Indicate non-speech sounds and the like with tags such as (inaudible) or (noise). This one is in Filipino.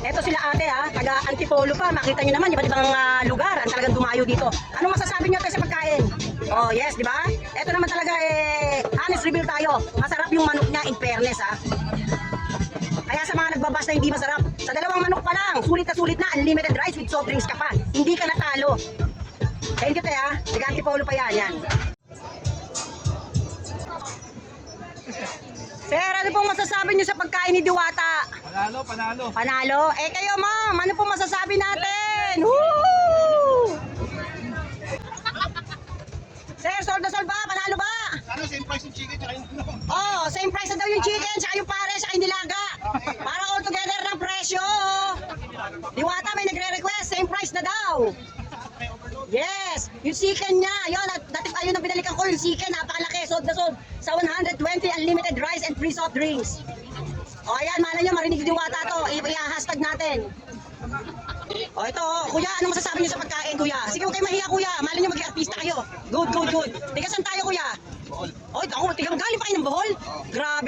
Eto sila ate ha, taga Antipolo pa. Makita nyo naman, iba't ibang ah, lugar ang talagang dumayo dito. Anong masasabi nyo tayo sa pagkain? Oh yes, di ba? Eto naman talaga eh, honest review tayo. Masarap yung manok niya in fairness ha. Kaya sa mga nagbabas na hindi masarap, sa dalawang manok pa lang, sulit na sulit na, unlimited rice with soft drinks ka pa. Hindi ka natalo. Thank you, te ha. Taga Antipolo pa yan, yan. Sir, ano pong masasabi niyo sa pagkain ni Diwata? Panalo, panalo. Panalo? Eh kayo ma'am, ano pong masasabi natin? Woo! (laughs) Sir, sold na sold ba? Panalo ba? Ano, same price yung chicken tsaka yung ano? Oh, same price na daw yung chicken, saka yung pare, saka yung nilaga. Para all together ng presyo. Diwata may nagre-request, same price na daw. Yes, yung chicken niya, yun, at dati ayun ang binalikan ko, yung chicken, napakalaki, sold na sold. Sa 120 unlimited rice and free soft drinks. O ayan, malay nyo, marinig yung diwata to, i-hashtag natin. O ito, oh, kuya, ano masasabi niyo sa pagkain, kuya? Sige, huwag kayo mahiya, kuya. Malay nyo, maging artista kayo. Good, good, good. Tiga saan tayo, kuya? Oy, ako, tiga galing pa kayo ng Bohol? Grabe,